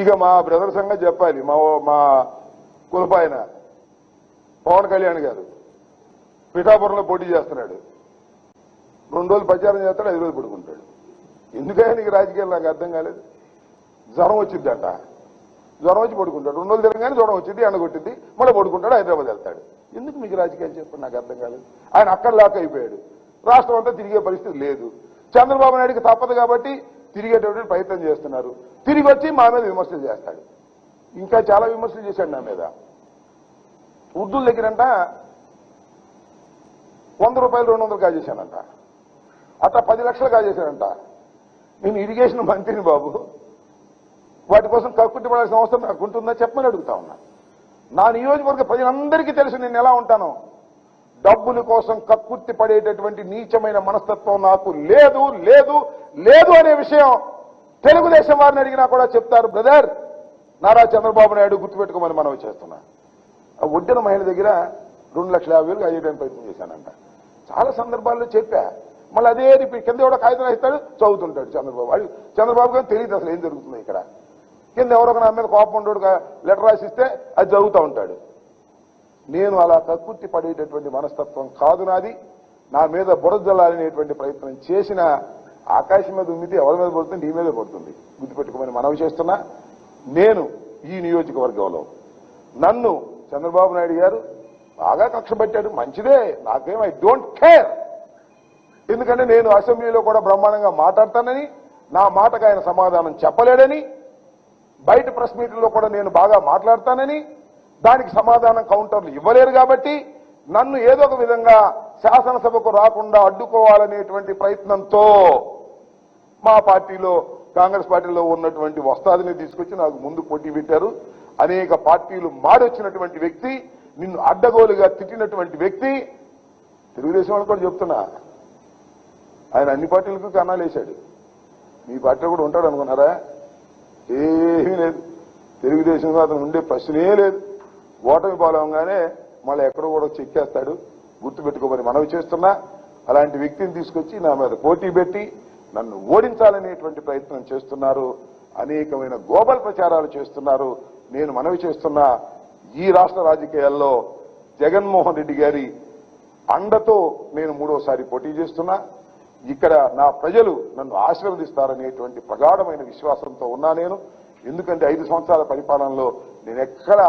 ఇక మా బ్రదర్ సంగతి చెప్పాలి. మా మా కులపాయన పవన్ కళ్యాణ్ గారు పిఠాపురంలో పోటీ చేస్తున్నాడు. రెండు రోజులు ప్రచారం చేస్తాడు ఐదు రోజులు పడుకుంటాడు. ఎందుకైనా నీకు రాజకీయాలు నాకు అర్థం కాలేదు? జ్వరం వచ్చిందంట జ్వరం వచ్చి పడుకుంటాడు. రెండు రోజులు తిరగానే జ్వరం వచ్చింది ఎండగొట్టింది మళ్ళీ పడుకుంటాడు హైదరాబాద్ వెళ్తాడు. ఎందుకు మీకు రాజకీయాలు చెప్పండి నాకు అర్థం కాలేదు? ఆయన అక్కడ లాక్ అయిపోయాడు. రాష్ట్రం అంతా తిరిగే పరిస్థితి లేదు. చంద్రబాబు నాయుడికి తప్పదు కాబట్టి తిరిగేటటువంటి ప్రయత్నం చేస్తున్నారు. తిరిగి వచ్చి మా మీద విమర్శలు చేస్తాడు. ఇంకా చాలా విమర్శలు చేశాడు నా మీద. ఉర్దూల దగ్గరంట వంద రూపాయలు రెండు వందలు కాజేశానంట అట్లా పది లక్షలు కాజేశానంట నేను ఇరిగేషన్ మంత్రిని బాబు. వాటి కోసం కక్కుట్టి పడాల్సిన అవసరం నాకు ఉంటుందా చెప్పమని అడుగుతా ఉన్నా. నా నియోజకవర్గ ప్రజలందరికీ తెలుసు నేను ఎలా ఉంటాను. డబ్బుల కోసం కక్కుర్తి పడేటటువంటి నీచమైన మనస్తత్వం నాకు లేదు లేదు లేదు అనే విషయం తెలుగుదేశం వారిని అడిగినా కూడా చెప్తారు బ్రదర్ నారా చంద్రబాబు నాయుడు గుర్తుపెట్టుకోమని మనవి చేస్తున్నా. ఆ ఒడ్డిన మహిళ దగ్గర రెండు లక్షల యాభై వేలు అయ్యేటానికి ప్రయత్నం చేశానంట. చాలా సందర్భాల్లో చెప్పా. మళ్ళీ అదే రిపీట్ కింద ఎవడో కాగితం ఇస్తాడు చదువుతుంటాడు చంద్రబాబు. వాడు చంద్రబాబు గారు తెలియదు అసలు ఏం జరుగుతుంది ఇక్కడ. కింద ఎవరో నా మీద కోపం ఉండడు లెటర్ రాసిస్తే అది చదువుతూ ఉంటాడు. నేను అలా కక్కుర్తి పడేటటువంటి మనస్తత్వం కాదు నాది. నా మీద బురదలాలనేటువంటి ప్రయత్నం చేసిన ఆకాశం మీద ఉమ్మితే ఎవరి మీద పడుతుంది నీ మీద పడుతుంది గుర్తుపెట్టుకోమని మనవి చేస్తున్నా. నేను ఈ నియోజకవర్గంలో నన్ను చంద్రబాబు నాయుడు గారు బాగా కక్ష పెట్టాడు. మంచిదే. నాకేం ఐ డోంట్ కేర్. ఎందుకంటే నేను అసెంబ్లీలో కూడా బ్రహ్మాండంగా మాట్లాడతానని నా మాటకు ఆయన సమాధానం చెప్పలేడని బయట ప్రెస్ మీటింగ్లో కూడా నేను బాగా మాట్లాడతానని దానికి సమాధానం కౌంటర్లు ఇవ్వలేరు కాబట్టి నన్ను ఏదో ఒక విధంగా శాసనసభకు రాకుండా అడ్డుకోవాలనేటువంటి ప్రయత్నంతో మా పార్టీలో కాంగ్రెస్ పార్టీలో ఉన్నటువంటి వస్తాదిని తీసుకొచ్చి నాకు ముందు పోటీ పెట్టారు. అనేక పార్టీలు మారొచ్చినటువంటి వ్యక్తి నిన్ను అడ్డగోలుగా తిట్టినటువంటి వ్యక్తి తెలుగుదేశం వాళ్ళు కూడా చెప్తున్నా. ఆయన అన్ని పార్టీలకు కన్నాలు వేశాడు. మీ పార్టీలో కూడా ఉంటాడు అనుకున్నారా? ఏమీ లేదు. తెలుగుదేశంలో అతను ఉండే ప్రశ్నే లేదు. ఓటమి పాలవగానే మళ్ళీ ఎక్కడో కూడా చెక్కేస్తాడు గుర్తుపెట్టుకోమని మనవి చేస్తున్నా. అలాంటి వ్యక్తిని తీసుకొచ్చి నా మీద పోటీ పెట్టి నన్ను ఓడించాలనేటువంటి ప్రయత్నం చేస్తున్నారు. అనేకమైన గోబల్ ప్రచారాలు చేస్తున్నారు. నేను మనవి చేస్తున్నా ఈ రాష్ట్ర రాజకీయాల్లో జగన్మోహన్ రెడ్డి గారి అండతో నేను మూడోసారి పోటీ చేస్తున్నా. ఇక్కడ నా ప్రజలు నన్ను ఆశీర్వదిస్తారనేటువంటి ప్రగాఢమైన విశ్వాసంతో ఉన్నా నేను. ఎందుకంటే ఐదు సంవత్సరాల పరిపాలనలో నేను ఎక్కడ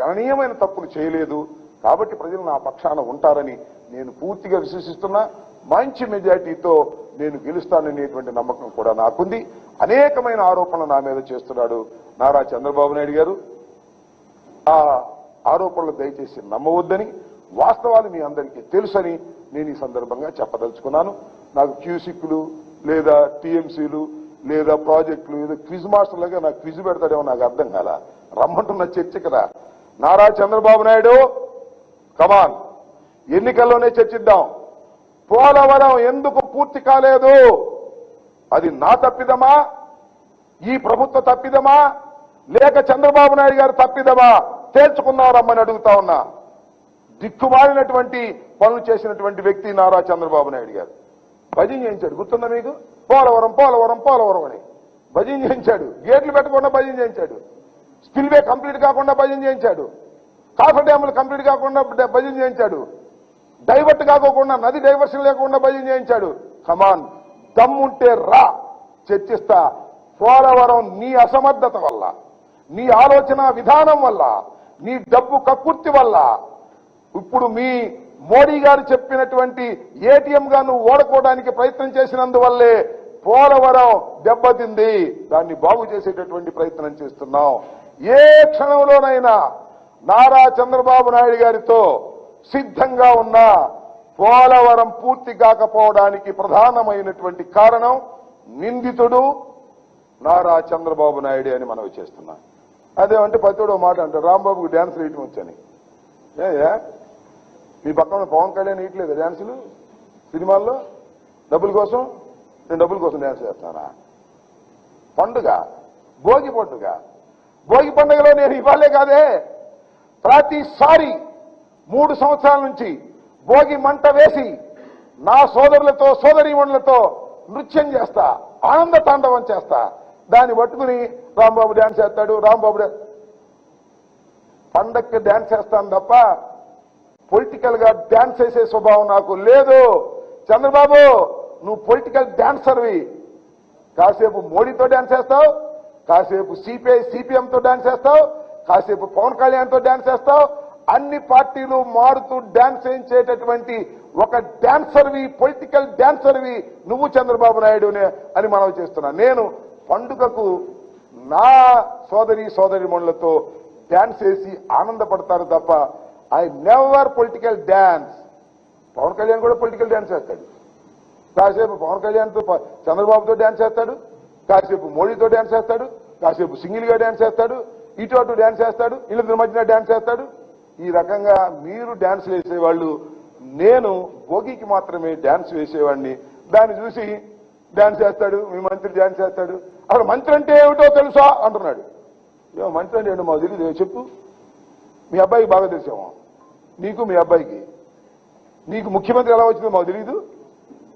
గణనీయమైన తప్పులు చేయలేదు. కాబట్టి ప్రజలు నా పక్షాన ఉంటారని నేను పూర్తిగా విశ్వసిస్తున్నా. మంచి మెజార్టీతో నేను గెలుస్తాననేటువంటి నమ్మకం కూడా నాకుంది. అనేకమైన ఆరోపణలు నా మీద చేస్తున్నాడు నారా చంద్రబాబు నాయుడు గారు. ఆ ఆరోపణలు దయచేసి నమ్మవద్దని వాస్తవాలు మీ అందరికీ తెలుసని నేను ఈ సందర్భంగా చెప్పదలుచుకున్నాను. నాకు క్యూసిక్లు లేదా టీఎంసీలు లేదా ప్రాజెక్టులు ఏదో క్విజ్ మాస్టర్ లాగా నాకు క్విజ్ పెడతాడేమో నాకు అర్థం కాల. రమ్మంటున్న చర్చకి రా నారా చంద్రబాబు నాయుడు కమాన్ ఎన్నికల్లోనే చర్చిద్దాం. పోలవరం ఎందుకు పూర్తి కాలేదు? అది నా తప్పిదమా? ఈ ప్రభుత్వ తప్పిదమా? లేక చంద్రబాబు నాయుడు గారు తప్పిదమా? తేల్చుకున్నారమ్మని అడుగుతా ఉన్నా. దిక్కుమాలినటువంటి పనులు చేసినటువంటి వ్యక్తి నారా చంద్రబాబు నాయుడు గారు. భజన చేయించాడు. గుర్తుందా మీకు? పోలవరం పోలవరం పోలవరం అని. భజన చేయించాడు. గేట్లు పెట్టకుండా భజన చేయించాడు. స్పిల్వే కంప్లీట్ కాకుండా భజన చేయించాడు. కాఫర్ డ్యాములు కంప్లీట్ కాకుండా భజన చేయించాడు. డైవర్ట్ కాకోకుండా నది డైవర్షన్ లేకుండా భజన చేయించాడు. కమాన్ దమ్ముంటే రా చర్చిస్తా. పోలవరం నీ అసమర్థత వల్ల నీ ఆలోచన విధానం వల్ల నీ డబ్బు కక్కుర్తి వల్ల. ఇప్పుడు మీ మోడీ గారు చెప్పినటువంటి ఏటీఎం గా నువ్వు ఓడుకోవడానికి ప్రయత్నం చేసినందువల్లే పోలవరం దెబ్బతింది. దాన్ని బాగు చేసేటటువంటి ప్రయత్నం చేస్తున్నాం ఏ క్షణంలోనైనా నారా చంద్రబాబు నాయుడు గారితో సిద్ధంగా ఉన్న పోలవరం పూర్తి కాకపోవడానికి ప్రధానమైనటువంటి కారణం నిందితుడు నారా చంద్రబాబు నాయుడు అని మనవి చేస్తున్నా. అదేమంటే పతిడు మాట అంటారు రాంబాబుకి డ్యాన్స్ వేయటం వచ్చని. ఏ మీ పక్కన పవన్ కళ్యాణ్ వేయట్లేదు డ్యాన్సులు? సినిమాల్లో? డబ్బుల కోసం? నేను డబ్బుల కోసం డ్యాన్స్ చేస్తానా పండుగ భోగి పండుగ భోగి పండుగలో నేను ఇవ్వాలే కాదే. ప్రతిసారి మూడు సంవత్సరాల నుంచి భోగి మంట వేసి నా సోదరులతో సోదరీమణులతో నృత్యం చేస్తా ఆనంద తాండవం చేస్తా. దాన్ని పట్టుకుని రాంబాబు డ్యాన్స్ చేస్తాడు రాంబాబు పండక్కి డ్యాన్స్ చేస్తాను తప్ప పొలిటికల్గా డ్యాన్స్ చేసే స్వభావం నాకు లేదు. చంద్రబాబు నువ్వు పొలిటికల్ డ్యాన్సర్వి కాసేపు మోడీతో డ్యాన్స్ చేస్తావు కాసేపు సిపిఐ సిపిఎం తో డాన్స్ చేస్తావు కాసేపు పవన్ కళ్యాణ్తో డాన్స్ చేస్తావు అన్ని పార్టీలు మారుతూ డాన్స్ చేయించేటటువంటి ఒక డాన్సర్వి పొలిటికల్ డాన్సర్వి నువ్వు చంద్రబాబు నాయుడునే అని మనవి చేస్తున్నా. నేను పండుగకు నా సోదరి సోదరి మనులతో డాన్స్ వేసి ఆనందపడతాను తప్ప I never political dance. Pawan Kalyan కూడా పొలిటికల్ డాన్స్ చేస్తాడు. కాసేపు పవన్ కళ్యాణ్తో చంద్రబాబుతో డ్యాన్స్ చేస్తాడు. కాసేపు మోడీతో డ్యాన్స్ చేస్తాడు కాసేపు సింగిల్గా డ్యాన్స్ చేస్తాడు ఇటు అటు డ్యాన్స్ చేస్తాడు వీళ్ళిద్దరి మధ్యన డ్యాన్స్ చేస్తాడు. ఈ రకంగా మీరు డ్యాన్స్ వేసేవాళ్ళు నేను భోగికి మాత్రమే డ్యాన్స్ వేసేవాడిని. దాన్ని చూసి డ్యాన్స్ చేస్తాడు మీ మంత్రి డ్యాన్స్ చేస్తాడు. అక్కడ మంత్రి అంటే ఏమిటో తెలుసా? అంటున్నాడు. ఏమో మంత్రి అంటే ఏంటో మాకు తెలియదు చెప్పు. మీ అబ్బాయికి బాగా తెలిసేమో నీకు మీ అబ్బాయికి. నీకు ముఖ్యమంత్రి ఎలా వచ్చిందో మాకు తెలియదు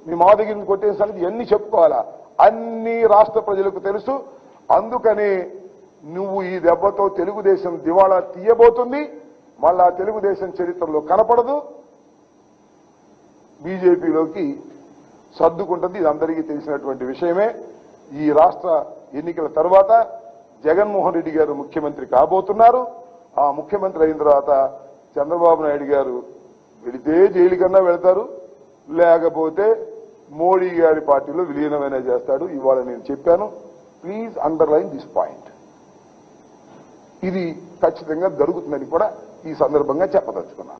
మీ మా దగ్గర నుంచి ఇవన్నీ చెప్పుకోవాలా? అన్ని రాష్ట్ర ప్రజలకు తెలుసు. అందుకని నువ్వు ఈ దెబ్బతో తెలుగుదేశం దివాళా తీయబోతుంది. మళ్ళా తెలుగుదేశం చరిత్రలో కనపడదు. బీజేపీలోకి సర్దుకుంటుంది. ఇది అందరికీ తెలిసినటువంటి విషయమే. ఈ రాష్ట్ర ఎన్నికల తర్వాత జగన్మోహన్ రెడ్డి గారు ముఖ్యమంత్రి కాబోతున్నారు. ఆ ముఖ్యమంత్రి అయిన తర్వాత చంద్రబాబు నాయుడు గారు వెళితే జైలు కన్నా వెళతారు. లేకపోతే మోడీ గారి పార్టీలో విలీనమైన చేస్తాడు ఇవాళ నేను చెప్పాను. ప్లీజ్ అండర్లైన్ దిస్ పాయింట్ ఇది ఖచ్చితంగా జరుగుతుందని కూడా ఈ సందర్భంగా చెప్పదలుచుకున్నాను.